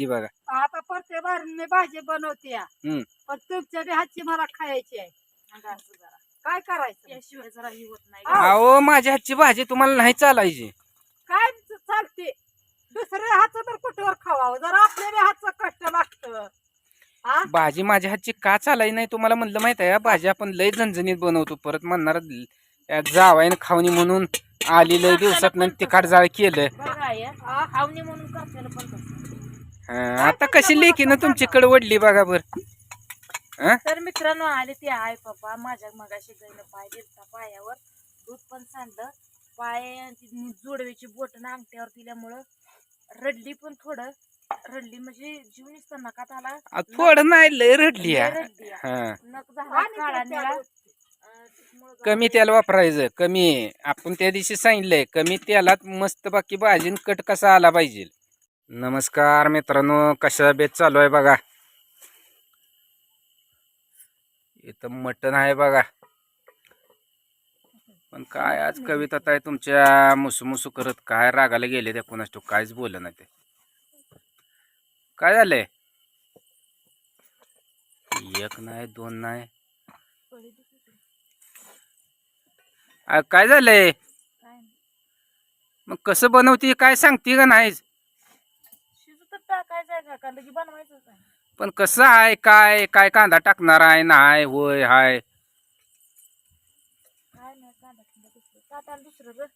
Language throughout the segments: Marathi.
झाली बघा. आता प्रत्येक बारी मी भाजी बनवते या. हम्म. पण तुमच्या बी हातची मला खायची आहे. सांगा असं जरा. काय करायचं? जरा ही होत नाही. अहो माझ्या हातची भाजी तुम्हाला नाही चालायची. काय चालते? दुसऱ्या हातचं तर कुठेवर खावावं? जरा आपल्या बी हातचं कष्ट लागतं. हा? भाजी माझ्या हातची का चालाय नाही तुम्हाला म्हणलं माहीत आहे? भाजी आपण लय झणझणीत बनवतो. परत म्हणणार जावायन खावणी म्हणून आली लय दिवसात तिखाट जाळ केलं बरं आहे हा? खावणी म्हणून करताना पण तसं. आता कशी लेखीनं तुमच्याकडे वडली बघा बर. तर मित्रांनो आले ते आहे पप्पा माझ्या मगाशी गायनं पाय दिलता पायावर. दूध पण सांडलं. पाय जोडवीची बोट ना अंगठ्यावर दिल्यामुळं रडली पण थोडं. रडली म्हणजे जीव निसता नकात आला थोडं नाही लय रडली लय. हं. नक झाला आणि काळा त्या निळा. दूध. अं, त्याच्यामुळं कमी तेल वापरायचं. कमी. आपण त्या दिवशी सांगितलंय कमी तेलात मस्त बाकी भाजीन कट कसा आला पाहिजे. नमस्कार मित्रांनो कशा बेत चालू आहे बघा. इथं मटण आहे बघा. पण काय आज कविता आहे तुमच्या मुसमुसू करत काय रागाला गेले त्या कोणास तो काहीच बोल ना ते. काय झालंय? एक नाही दोन नाही. काय झालंय. मग कसं बनवते काय सांगते का नाही का पण कसं आहे काय काय कांदा टाकणार आहे नाही होय हाय. काय नाही कांदा खंदा दुसरं. काटाला दुसरं ग.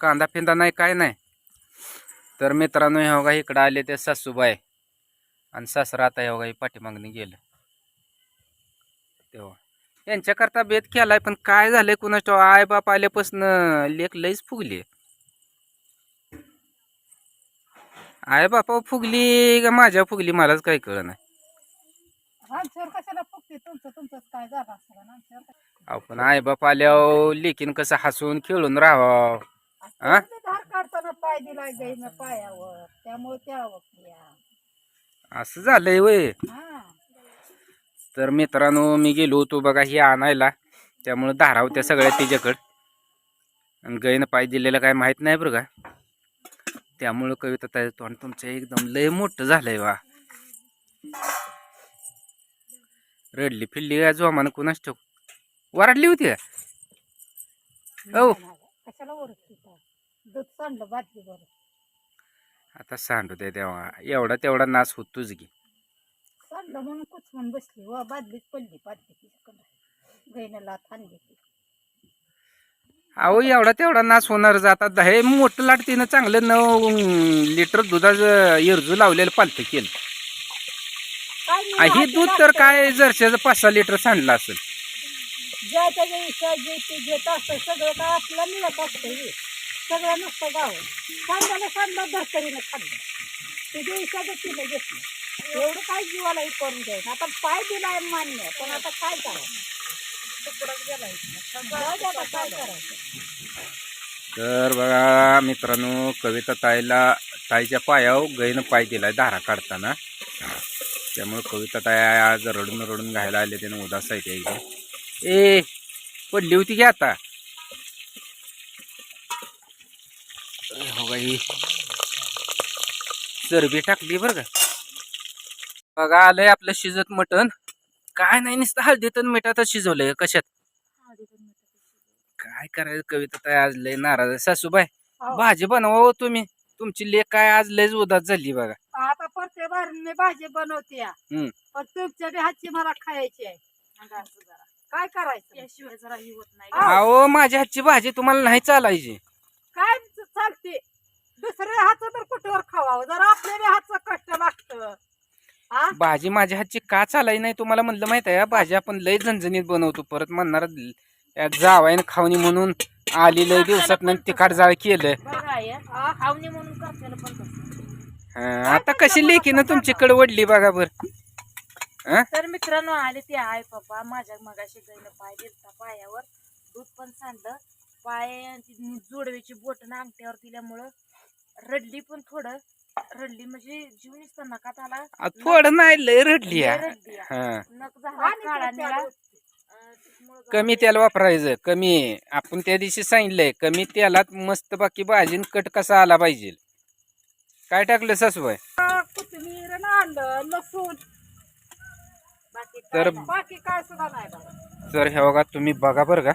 कांदा फिंदा नाही काय नाही. तर मित्रांनो हे बघा इकडं आले ते सासूबाई. आणि सासरा आता हे बघा पाठीमागणी गेलं. तेव्हा. यांच्याकरता बेत केलाय पण काय झालंय कुणाच ठाऊक, आय बाप आल्यापासून लेख लईच फुगली. आय बापा फुगली का माझ्या फुगली मलाच काही कळ नाही. आमच्यावर कशाला फुकते तुमचं तुमचंच काय झालं असलं ना? आमच्यावर काय- आपण आई बाप आल्यावर लेकीन कसं हसून खेळून राहावं हा? तुम्ही धार काढताना पाय गाईनं पायावर त्यामुळे त्या असं झालंय वय. हा. तर मित्रांनो मी गेलो होतो बघा ही आणायला. त्यामुळं धारा होत्या सगळ्या तिच्याकडं. आणि गाईनं पाय दिलेलं काय माहीत नाही बरं का. त्यामुळं कविता ताई तोंड तुमचं एकदम लय मोठं झालंय वा रडली फिरली काय जोमानं कुणाच ठेव वराडली होती का? हो. आता सांडू दे तेव्हा एवढा तेवढा नाश होतोच की. सांडलं म्हणून कुचमून बसली. व बादलीत पडली लाथ आणली ती. अहो एवढा तेवढा नाश होणारच आता हे मोठं लाट तिनं चांगलं नऊ लिटर दुधाचं इरजू लावलेलं पालतं केलं. हे दूध तर काय जरशाचं पाच सहा लिटर सांडलं असेल. सगळं काय एवढं जीवाला हे करून द्यायचं? आता पाय मान्य पण आता काय करायचं तुकडच काय करायचं? तर बघा मित्रांनो कविता ताईला ताईच्या पायावर गैनं पाय दिलाय धारा काढताना. त्यामुळे कविता ताई आज रडून रडून घायला आले त्यानं उदास आहे ते. एकदम ए पडली होती की आता? हो बाई. चरबी टाकली बरं का? बघा आलंय आपलं शिजत मटण. काय नाही नुसतं हळदीत आणि मिठातच शिजवलंय कशात. काय करायचं कविता ताई आज लय नाराज आहे. सासूबाई हो. भाजी बनवा हो तुम्ही तुमची लेख काय आज लयच उदास झाली बघा आता प्रत्येक बारी मी भाजी बनवते या. हम्म. पण तुमच्या बी हातची मला खायची आहे काय करायचं जरा ही होत नाही. अहो माझ्या हातची भाजी तुम्हाला नाही चालायची काय चालते दुसऱ्या हातचं तर कुठेवर खावावं जरा आपल्या बी हातचं कष्ट लागतं भाजी माझ्या हातची का चालाय नाही तुम्हाला म्हणलं माहीत आहे भाजी आपण लय झणझणीत बनवतो परत म्हणणार जावायन खावणी म्हणून आली लय दिवसात तिखाट जाळ केलं आता कशी लेखीनं तुमच्याकडे वडली बघा बर. तर मित्रांनो आले ते आहे पप्पा माझ्या मगाशी गायनं पाय दिलता पायावर. दूध पण सांडलं. पाय जोडवीची बोट ना अंगठ्यावर दिल्यामुळं रडली पण थोडं. रडली म्हणजे जीव निसता नकात आला. थोडं नाही लय रडली लय. हं. नक झाला काळा निळा. अं, कमी तेल वापरायचं कमी. आपण त्या दिवशी सांगितलंय कमी तेलात मस्त बाकी भाजीन कट कसा आला पाहिजे. काय टाकलं सासूबाई? कोथिंबीर आणि आलं लसूण. बाकी तर-. बाकी काय सुद्धा नाही बघा. तर हे बघा तुम्ही बघा बरं का.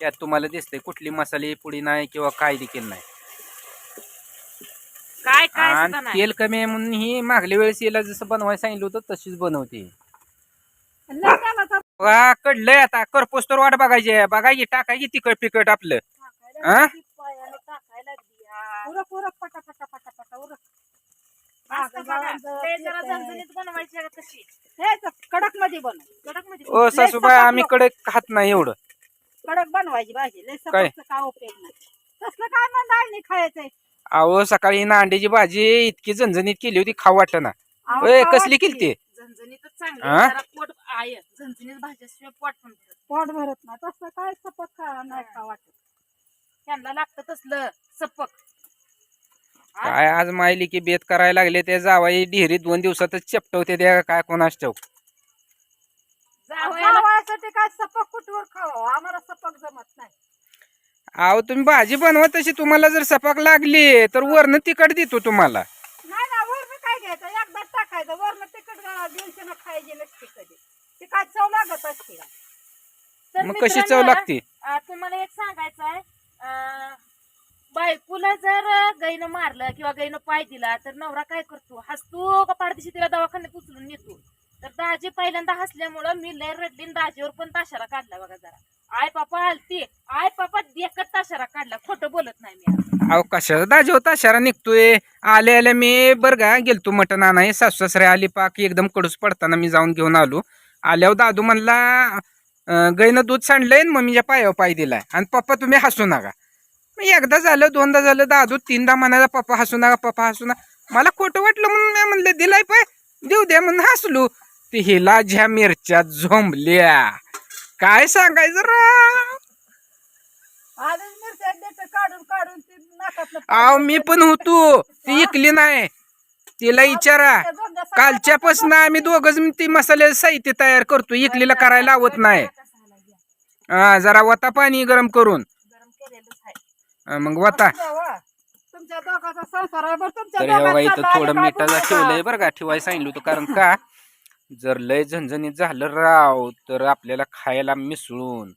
त्यात तुम्हाला दिसतंय कुठली मसाले पुडी नाही किंवा काय देखील नाही. काय काय सुद्धा आणि नाही? तेल कमी आहे म्हणून ही मागल्या वेळेस याला जसं बनवायला सांगितलं होतं तशीच बनवते. लय तेलाचा बघा कडलंय आता. करपोस तर वाट बघायची आहे. बघा की टाकाय की तिखट पिकट आपलं. टाकायला आ? लागली, पायाला टाकायला लागली या. उरक उरक पटा पटा पटा पटा उरक असं बघा, मागं जाऊन ते जरा येतंय. झणझणीत बनवायची आहे का कशी हे तर कडकमध्ये बनव कडकमध्ये ओ सासूबाई आम्ही कडे खात नाही एवढं. कडक बनवायची भाजी. लय काय? सपकचं काय उपयोग नाही. तसलं काय मग डाळ नाही खायचंय. अहो सकाळी ना अंड्याची भाजी इतकी झणझणीत केली होती खाऊ ए खावा कसली. केली झणझणीतच चांगली आ? जरा पोट आहे झणझणीत भाज्याशिवाय पोट पण भरत पोट भरत नाही. तसलं काय सपक खा नाही खा वाटत. त्यांना लागतं तसलं सपक. आ? काय आज मायली की बेत करायला लागले ते जावाई डिहरी दोन दिवसातच चपटवते त्या काय कोणाच ठाऊक. जावयाला खावायसाठी काय सपक कुठवर खावा? आम्हाला सपक जमत नाही. अहो तुम्ही भाजी बनवा तशी. तुम्हाला जर सपाक लागली तर वरनं तिखट देतो तुम्हाला. नाही ना वरण काय घ्यायचं टाकायचं वरण तिकट दिवशी खायची नसते कधी. ती काय चव लागत असते का? तर मग कशी चव मित्रांनो, लागते? तुम्हाला एक सांगायचं आहे अं, बायकोला जर गाईनं मारलं किंवा गाईनं पाय दिला तर नवरा काय करतो? हसतो का पाडदिशी तिला दवाखान्यात उचलून नेतो? तर दाजी पहिल्यांदा हसल्यामुळं मी लय रडली दाजीवर पण ताशारा काढला बघा जरा. आय पापा हलती आय पापा देखत ताशारा काढला. खोटं बोलत नाही मी अहो कशाचा दाजी होता शारा निघतोय? आले आले मी बरं का गेलतो मटण आणाय सासू सासरे आली पाक एकदम कडूस पडताना मी जाऊन घेऊन आलो. आल्यावर दादू म्हणला अं, गाईनं दूध सांडलंय आणि मम्मीच्या पायावर पाय दिलाय. आणि पप्पा तुम्ही हसू नका. मग एकदा झालं दोनदा झालं दादू तीनदा म्हणायला पप्पा हसू नका पप्पा हसू नका. मला खोटं वाटलं म्हणून मी म्हणलं दिलाय पाय. देऊ द्या म्हणून हसलो. ते हिला ज्या मिरच्या झोंबल्या. काय सांगायचं राव आधीच मिरच्या देतं काढून काढून ती नाकातलं अहो मी पण होतो. ती इकली नाही. तिला विचारा कालच्यापासून आम्ही दोघच ती मसाले साहित्य तयार करतो. इकलीला करायला लावत नाही. हा जरा वता पाणी गरम करून. गरम केलेलंच आहे. हा, मग वता. तुमच्या दोघाचा संसार आहे बरं तुमच्या तर हे बघा दोघांचा इथं थोडं बोलायचं? ठेवलंय बरं का ठेवायला सांगितलं होतं कारण का? जर लय झणझणीत झालं राव तर आपल्याला खायला मिसळून.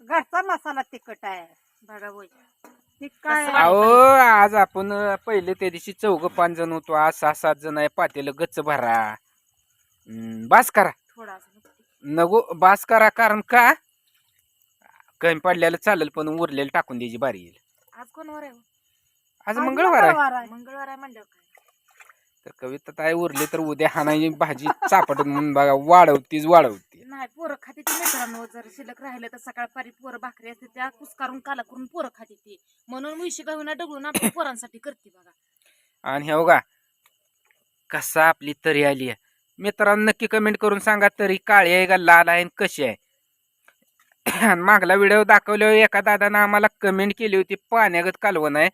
घरचा मसाला तिखट आहे. ती काय अहो आज आपण पहिले त्या दिवशी चौघ पाच जण होतो. आज सहा सात जण आहे. पातेलं गच्च भरा. हम्म, बास करा. थोडासा नको बास करा. कारण का? कमी पडलेलं चालेल पण उरलेलं टाकून द्यायची बारी येईल. आज कोणवर आहे? हो? आज आज मंगळवार आहे. आहे. मंगळवार आहे काय? तर कविता काय उरले तर उद्या हाणायची भाजी चापट म्हणून बघा वाढवतीच वाढवती. नाही पोरं खाते ती मित्रांनो. जर शिल्लक राहिलं तर सकाळपारी पोरं भाकरी असते त्या कुसकारून काला करून पोरं खाते ती. म्हणून मुशी गहूना डगळून आपण पोरांसाठी करते बघा. आणि हे बघा कसा आपली तरी आली आहे. मित्रांनो नक्की कमेंट करून सांगा तरी काळी आहे का लाल आहे आणि कशी आहे. आणि मागला व्हिडिओ दाखवल्यावर एका दादानं आम्हाला कमेंट केली होती पाण्यागत कालवण आहे.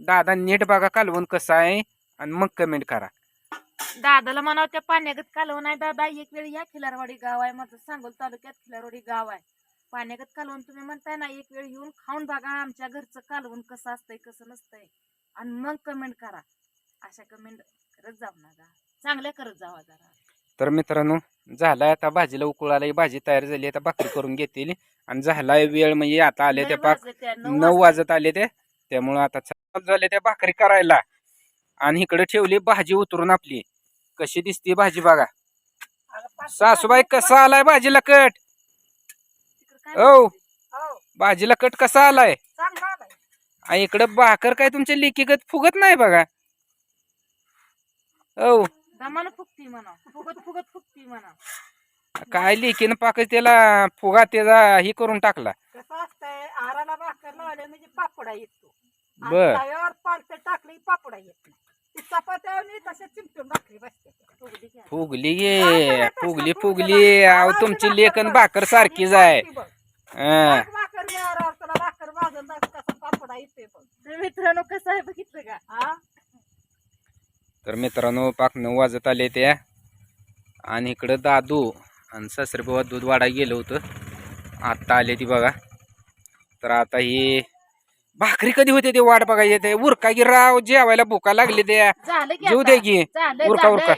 दादा नीट बघा कालवण कसं आहे. आणि मग कमेंट करा. दादाला म्हणावं त्या पाण्यागत कालवण आहे दादा एक वेळ या खिलारवाडी गाव आहे. माझं सांगोल तालुक्यात खिलारवाडी गाव आहे. पाण्यागत कालवण तुम्ही म्हणताय ना एक वेळ येऊन खाऊन बघा आमच्या घरचं कालवण कसं असतंय कसं नसतंय. आणि मग कमेंट करा. अशा कमेंट करत जाऊ नका. चांगल्या करत जावा जरा. तर मित्रांनो झालाय आता भाजीला उकळ आलाय भाजी तयार झाली आता भाकरी करून घेतील. आणि झालाय वेळ म्हणजे आता आले ते पाक नऊ. वाजत आले ते त्यामुळं आता झाले त्या भाकरी करायला. आणि इकडे ठेवली भाजी उतरून आपली. कशी दिसती भाजी बघा. सासूबाई कसा आलाय भाजीला कट? हो, भाजीला कट कसा आलाय? इकडे भाकर काय तुमच्या लेकीगत फुगत नाही बघा. ओ दमानं फुगती म्हणा. फुगत फुगत फुगती म्हणा. काय लेकीनं पाक त्याला फुगा त्याचा ही करून टाकला. कसं असतंय आराला भाकर लावले म्हणजे पापडा येतो. आणि बर. टाकली पापडा येत नाही ती चपात्यावर तसे चिमटून भाकरी बसते. फुगली आता. फुगली गे फुगली. फुगली अहो तुमची लेखन भाकर सारखीच आहे. हं. भाकर मिळाल्यावर तुला भाकर भाजून कसा पापडा मित्रांनो कसं आहे बघितलं का? हा? तर मित्रांनो पाक नऊ वाजत आले त्या आणि इकडं दादू आणि सासरे बाबा दूध वाढायला गेलं होतं. आत्ता आले ती बघा. तर आता ही भाकरी कधी होते ते वाट बघायचे ते उरका की राव जेवायला भुका लागली ते झालं की जेऊ आता. दे की झालं उरका, झालं. उरका.